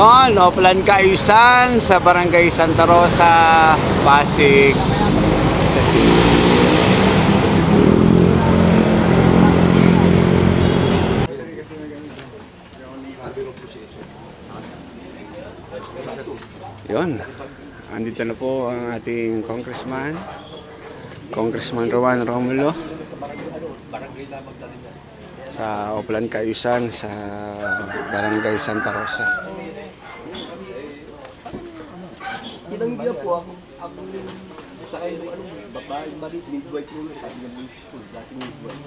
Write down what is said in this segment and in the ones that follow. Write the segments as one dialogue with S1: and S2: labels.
S1: Yon, Oplan Kaayusan sa Barangay Santa Rosa, Pasig City. Yon, andito na po ang ating congressman, Congressman Rowan Romulo sa Oplan Kaayusan sa Barangay Santa Rosa.
S2: Ilang biya po ako, ako sa kayo ano, babae, maliit, midwife mo, sabi ng school, sa ating midwife.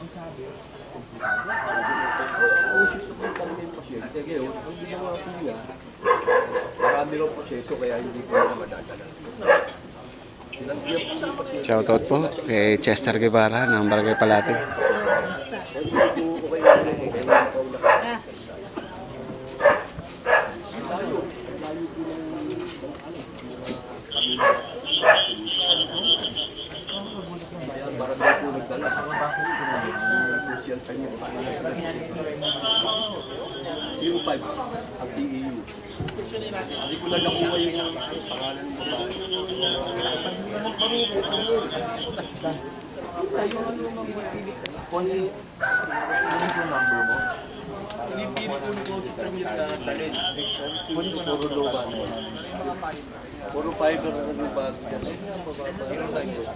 S2: Ang sabi, komplikado. Oo, gusto ko talaga yung pasyente. Ngayon, ang ginawa ko niya, marami raw proseso, kaya hindi ko na madadala.
S1: Shoutout po kay Chester Guevara ng Barangay Palate.
S2: Hindi po okay na rin, eh, kaya ako na. Kaya barangay po nagdala. Social kanya. 05 ang TEU. Hindi ko na nakuha yung pangalan ng babae. Pinipilit ko ni Coach Premier na talent. Kunin ko puro loba na yun. Puro fiber na loba. Meron lang yun.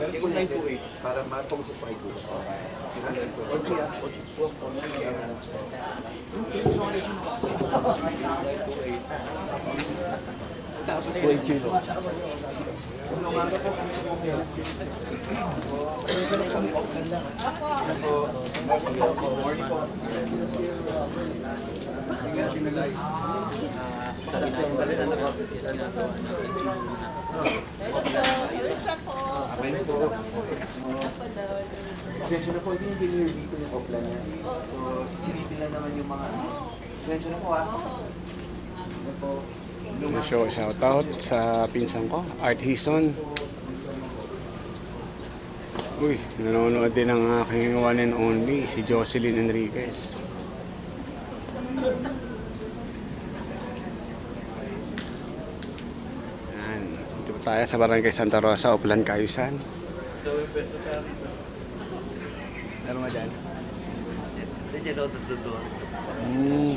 S2: Kung 928, para matong sa 5 ko. Tapos 20 kilo.
S3: Pasensya na po, hindi yung binir dito yung oplan niya. So, sisilipin lang naman yung mga ano. Pasensya na po ah. Ano po,
S1: Show shoutout sa pinsan ko, Art Hison. Uy, nanonood din ng aking one and only, si Jocelyn Enriquez. Yan. Dito tayo sa Barangay Santa Rosa, Oplan, Cayusan. Meron nga dyan?
S2: Hindi daw doon.
S1: Hmm.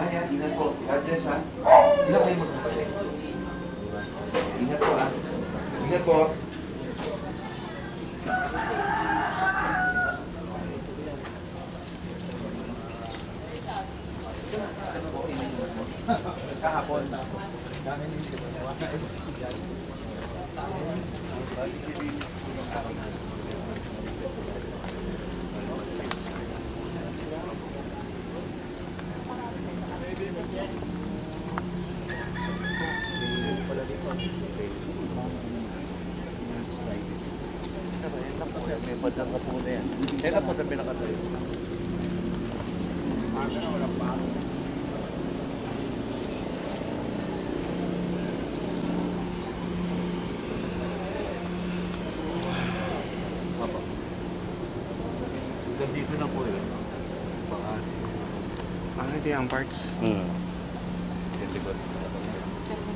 S3: Kaya, ingat po. God bless ha. Ilan kayo magkapatid? Ingat po ha. Ingat po. Kahapon.
S2: May padang ka po na yan. Teka po sa pinakatayo. Papa. Nandito na po yun. Baka.
S1: Ano ito yung parts?
S2: Hmm. Hindi ko.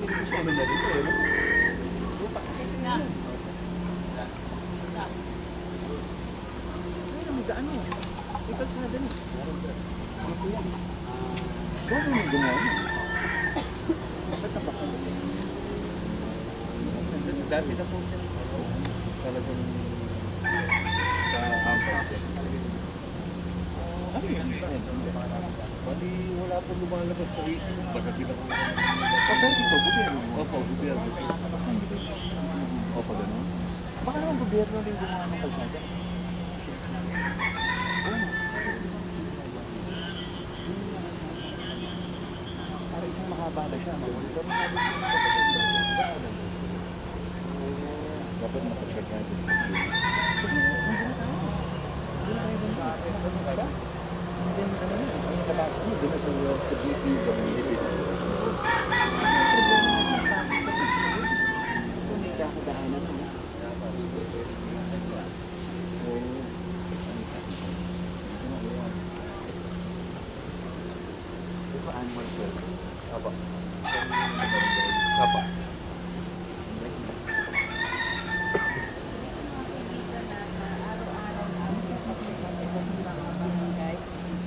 S2: Sa amin na dito eh. no? Dati na po siya. Talagang sa natin. Ano yun?
S4: Bali, wala po lumalabas sa Facebook. Basta pinaka...
S2: Okay, dito, gobyerno mo.
S4: Opo, gobyerno.
S2: Opo, ganun. Baka naman gobyerno rin gumawa ng kalsada. Para isang makabala siya. Na dapat makacheck yan sa station. Kasi hindi na tayo. Hindi na tayo ganun. Ano ka ba? Hindi na ano yun. Ang nabasa mo, di ba sa, sa GP, community. Kasi ang problema natin, traffic police. Kung may kakadaanan mo. Oo. Ito pa animal shelter.
S4: Apa. Apa.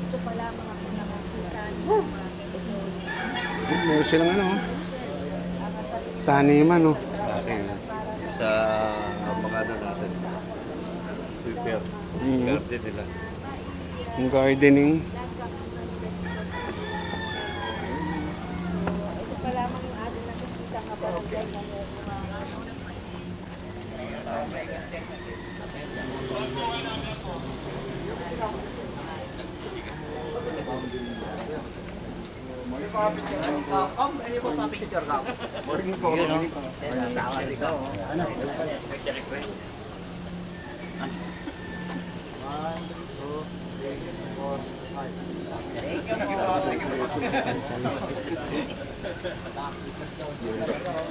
S5: Ito pala mga pinakakita ng mga
S1: Meron silang ano, oh. taniman, oh.
S4: Akin. Sa mga ano natin. Sweeper.
S1: Mm.
S4: Garden nila.
S1: Yung gardening.
S5: Ito pa lamang yung ating nakikita nga barangay na may mga
S2: Morning po. Morning po.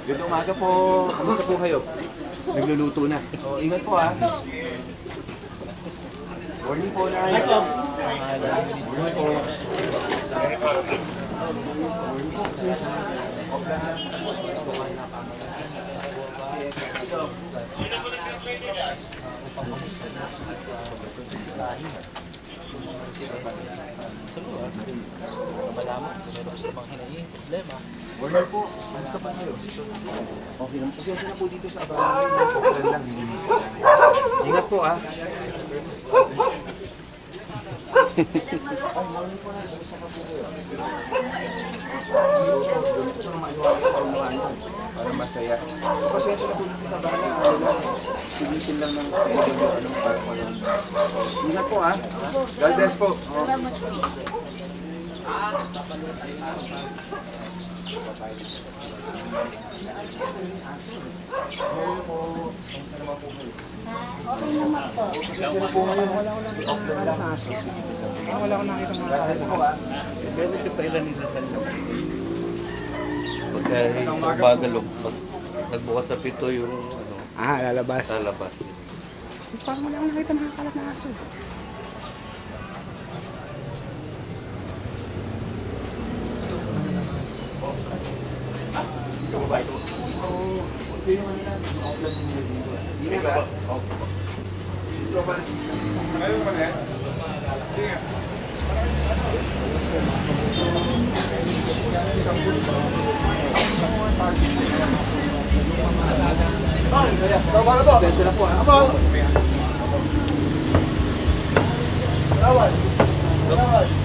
S2: Good umaga po. Kamusta po kayo? Nagluluto na. Ingat po ah. Morning po na. Morning po. Morning po. Kamusta po kayo? Okay lang. Na po dito sa abang. Ingat po ah. Para masaya. Pasensya na po sa bala. Ano lang, ng sa iyo yung ano, para po lang. Ingat po ah. God bless po. Wala akong nakita mga aso po ah.
S4: Meron siya pa ilan nila sa Pagka bagal o pag nagbukas sa pito yung ano,
S1: Ah, lalabas.
S4: lalabas.
S1: Parang wala akong nakita nakakalat na aso.
S2: Pasensya na po ah. Pasensya na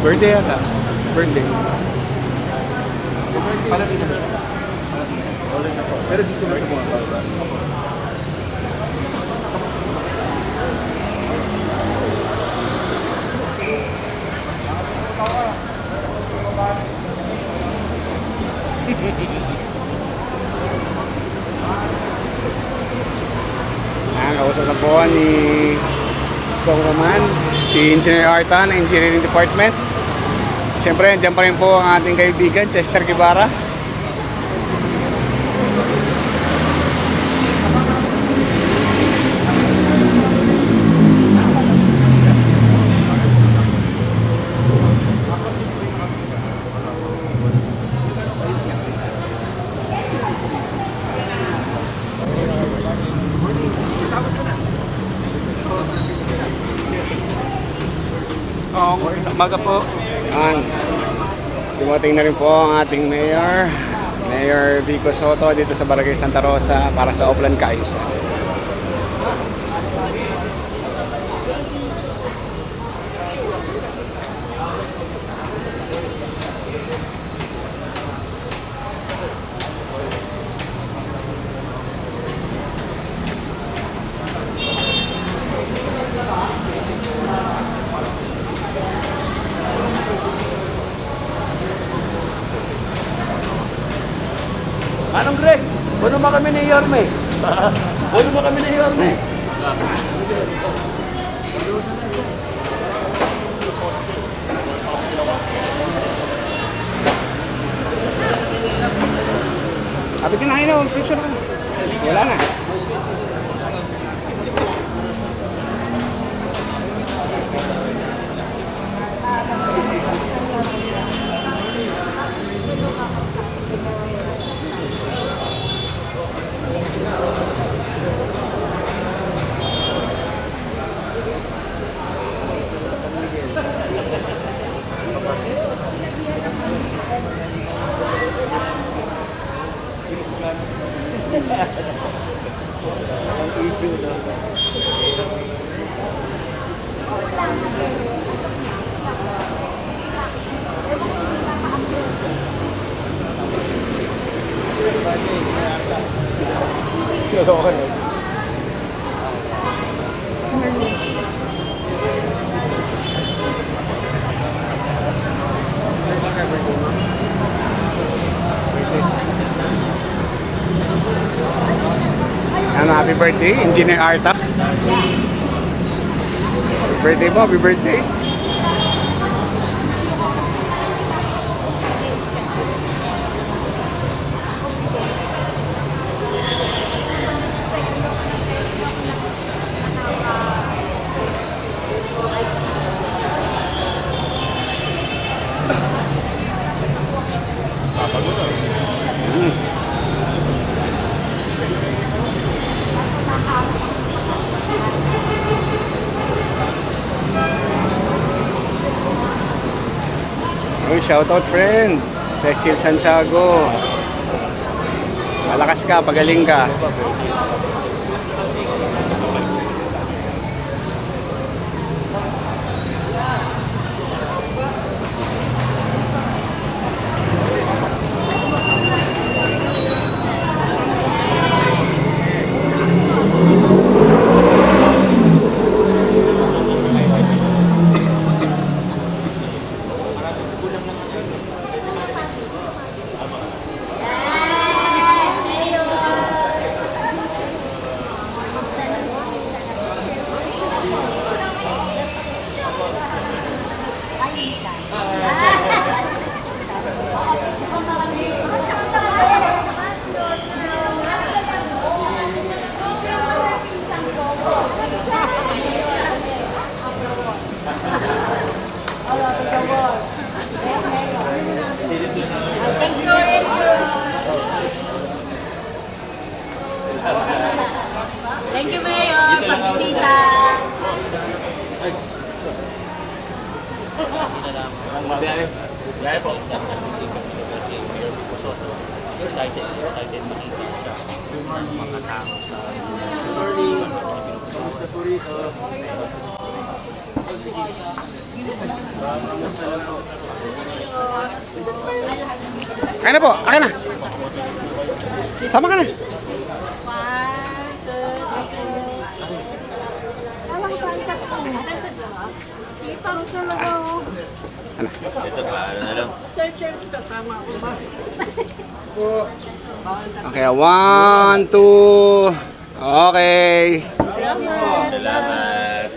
S1: Birthday yata. Birthday.
S2: Siya. Palagi na. Pero dito na ito mga
S1: Ah, kausap na po ni cameraman, si Engineer Arta ng Engineering Department. Siyempre, andyan pa rin po ang ating kaibigan, Chester Guevara. Oo, maga po. Yan. Dumating na rin po ang ating mayor, Mayor Vico Soto dito sa Barangay Santa Rosa para sa Oplan Kaayusan.
S2: Anong Greg? Puno mo kami ni Yorme. Puno mo kami ni Yorme.
S1: Sabi kinain na, picture na. Wala na. Ang issue daw. Pero okay. Thank you. Ano, happy birthday, Engineer Arta. Happy birthday po, happy birthday. Shoutout friend. Cecil Santiago. Malakas ka, pagaling ka.
S6: Thank you, Mayor. Pagbisita.
S2: Dahil po, sa specific kasi Soto, excited, excited makita ang mga tao sa specific sa Purito.
S1: Kaya na po, akin na. Sama ka na.
S6: Three. Alam ko ang kapatid. Ipang talaga ano?
S2: Ito pa, ano na lang.
S6: Sir, sir, kasama ko ba?
S1: Okay, one, two. Okay.
S6: Salamat.
S2: Salamat.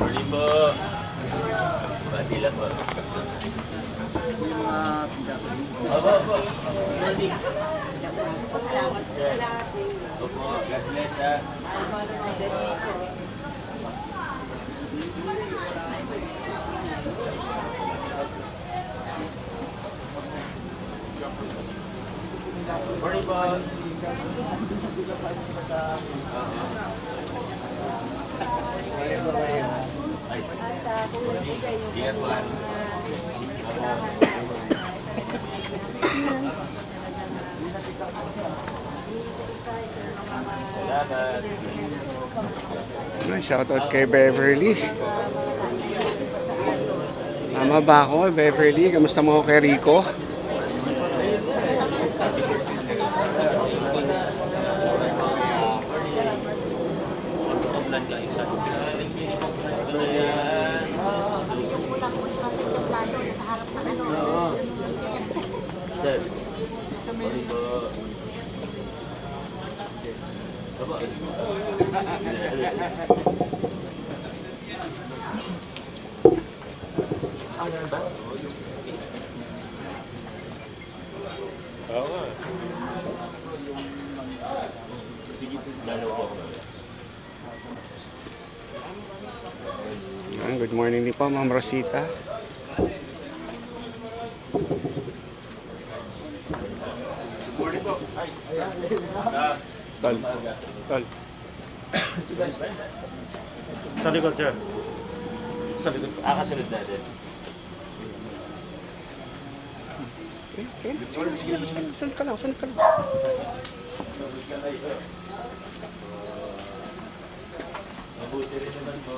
S6: Morning po.
S3: Bati lang po.
S6: Opo, opo. Morning.
S7: Salamat.
S6: Opo, God bless ha.
S7: God bless you. Yung
S6: ingat po. ha. Salamat.
S1: Shoutout kay Beverly. Tama ba ako, Beverly? Kamusta mo ako kay Rico?
S6: Toplan ka isa. Ito na yan. Oo. Sir. Morning po. Baba. Ah, ganun ba? Oo nga. Sige, lalo po ako.
S1: Ah, Good morning din po, Ma'am Rosita. Tol. Tol.
S3: Sa likod, sir. Sa likod.
S6: Ah, kasunod natin.
S1: Okay, sunod ka lang, sunod ka lang.
S6: Mabuti rin naman po.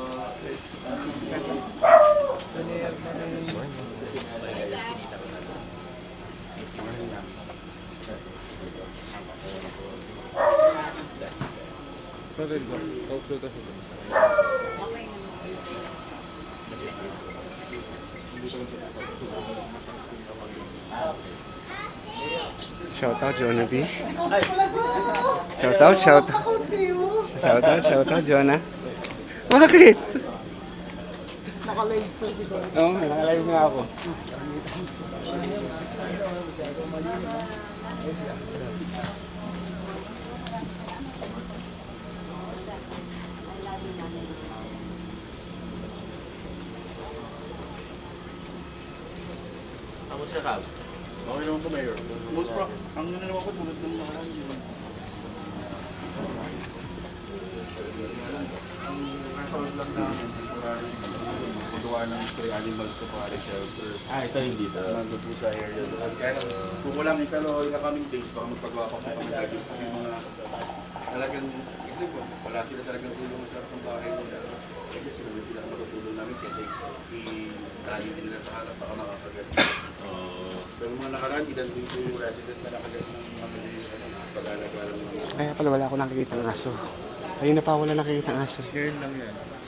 S1: Shoutout, Jonah B. Shoutout, shoutout. Shoutout, shoutout, Jonah. Bakit?
S7: Nakalive po si Don.
S1: Oo, nakalive nga ako.
S6: Kamusta ka?
S3: Okay naman po, Mayor. Most pro, ang ano naman po, tulad ng nakaraan yun. Ang record lang namin is maraming magawa ng stray animals sa pare shelter.
S6: Ah, ito hindi to.
S3: Nando po sa area doon. Kaya kukulang eh, pero in the coming days, baka magpagawa pa po kami dahil yung mga talagang, kasi po, wala sila talagang tulong sa ng bahay nila. Kasi sila na sila matutulong namin kasi i-dali din nila sa harap baka makakagat.
S6: Oo.
S3: Pero yung mga nakaraan, ilan din po yung resident na nakagat ng mga ano, ng mga
S1: Kaya pala wala ako nakikita ng aso. Ayun na pa wala nakikita ng aso.
S3: Ngayon lang yan.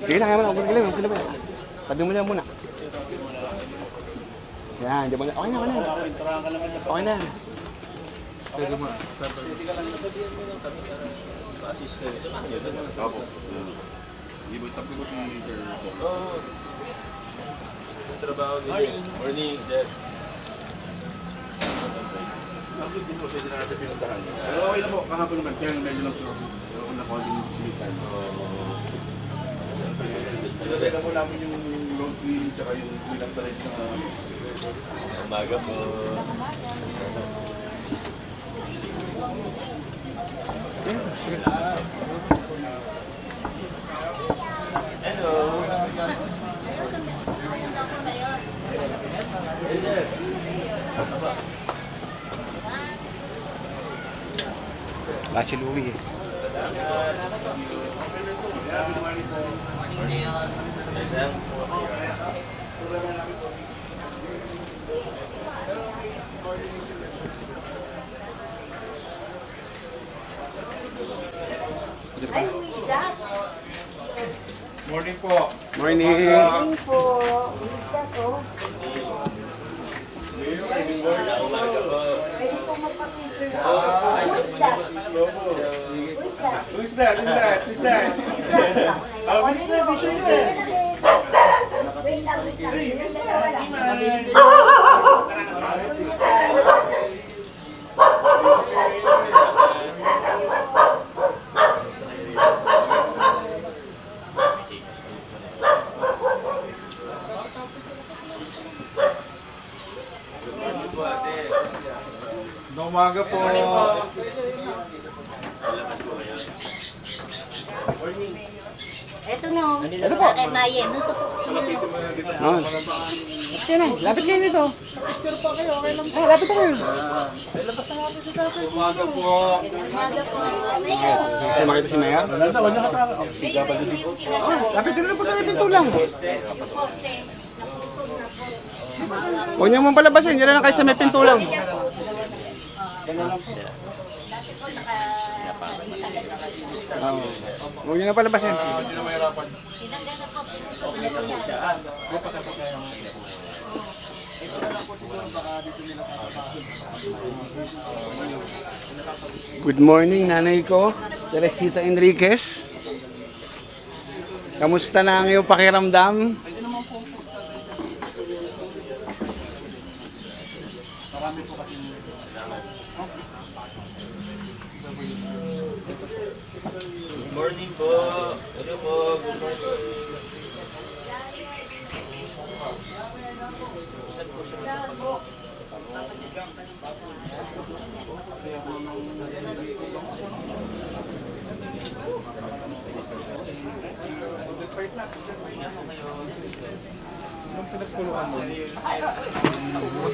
S1: Sige na, kaya mo lang. Huwag mo lang. Pati mo lang muna. Yan, di ba na? Okay na, okay na. Okay na.
S3: Pwede mo. Opo. Hindi ba tapos ko si Sir Paul?
S6: Oo. Trabaho din. Morning, Jeff.
S3: Bakit din po siya din natin pinuntahan? Pero okay na po, kahapon naman. Kaya medyo lang po. Pero kung nakonting silitan. Pinuntahan na po namin yung road clean tsaka yung bilang talit na
S6: Umaga po.
S1: Wala si Louie eh.
S6: Ay, who is that?
S3: Morning po.
S1: Morning!
S6: Morning po. That, that? Is that?
S2: Who's that? Who's that? Who's that?
S6: Oh, who's that? Nyo eh. Wait lang, wait lang. Yung dalawa lang.
S3: Noong umaga po.
S6: Ito na. Ito po. Kay Mayen.
S1: Oh. Okay na, lapit kayo dito. Picture pa kayo, okay lang. Oh, lapit kayo.
S3: Umaga po.
S6: Umaga po.
S1: Kasi makita si Mayor? Oh, lapit ka na po sa pinto lang. Huwag niyo mong palabasin, yan lang kahit sa may pinto lang. Oh. Huwag niyo na palabasin. Good morning, nanay ko. Teresita Enriquez. Kamusta na ang iyong pakiramdam?
S2: Hello po. Good morning.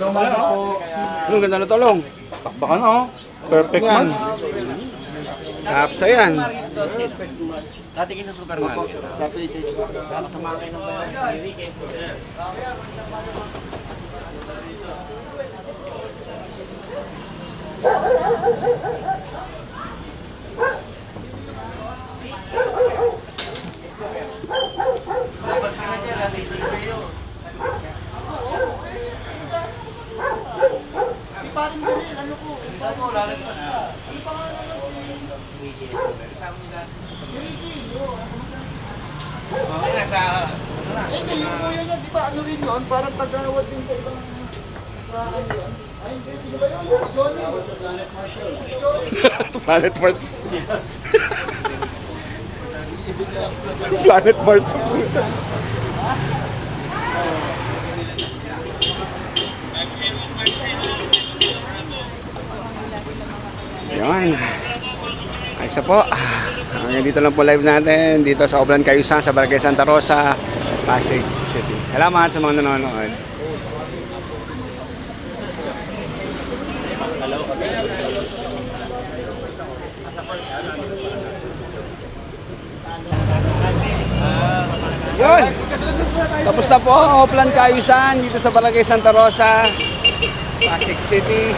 S3: Umaga po.
S1: Ang ganda na tulong.
S3: Bakbakan oh. Perfect man.
S1: Kapsa yan.
S2: Dati kayo sa supermarket.
S3: Sa PHS.
S2: Kasama kayo ng bayan. Enriquez. Okay na sa...
S3: Eh, kayo po yan di ba ano rin yun? Parang tagawad din sa ibang...
S1: Planet Mars. Planet Mars. Yun. Ay, isa po. Hanggang dito lang po live natin dito sa Oblan Cayusan sa Barangay Santa Rosa, Pasig. Salamat sa mga nanonood. Yun! Tapos na po ang Oplan Kayusan dito sa Barangay Santa Rosa, Pasig City.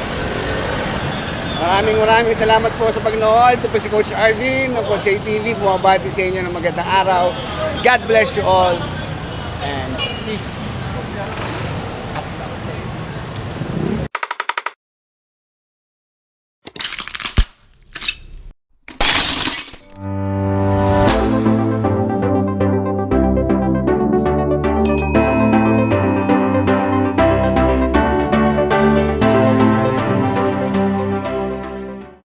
S1: Maraming maraming salamat po sa pagnood. Ito po si Coach Arvin ng Coach ATV. Bumabati sa inyo ng magandang araw. God bless you all. And peace.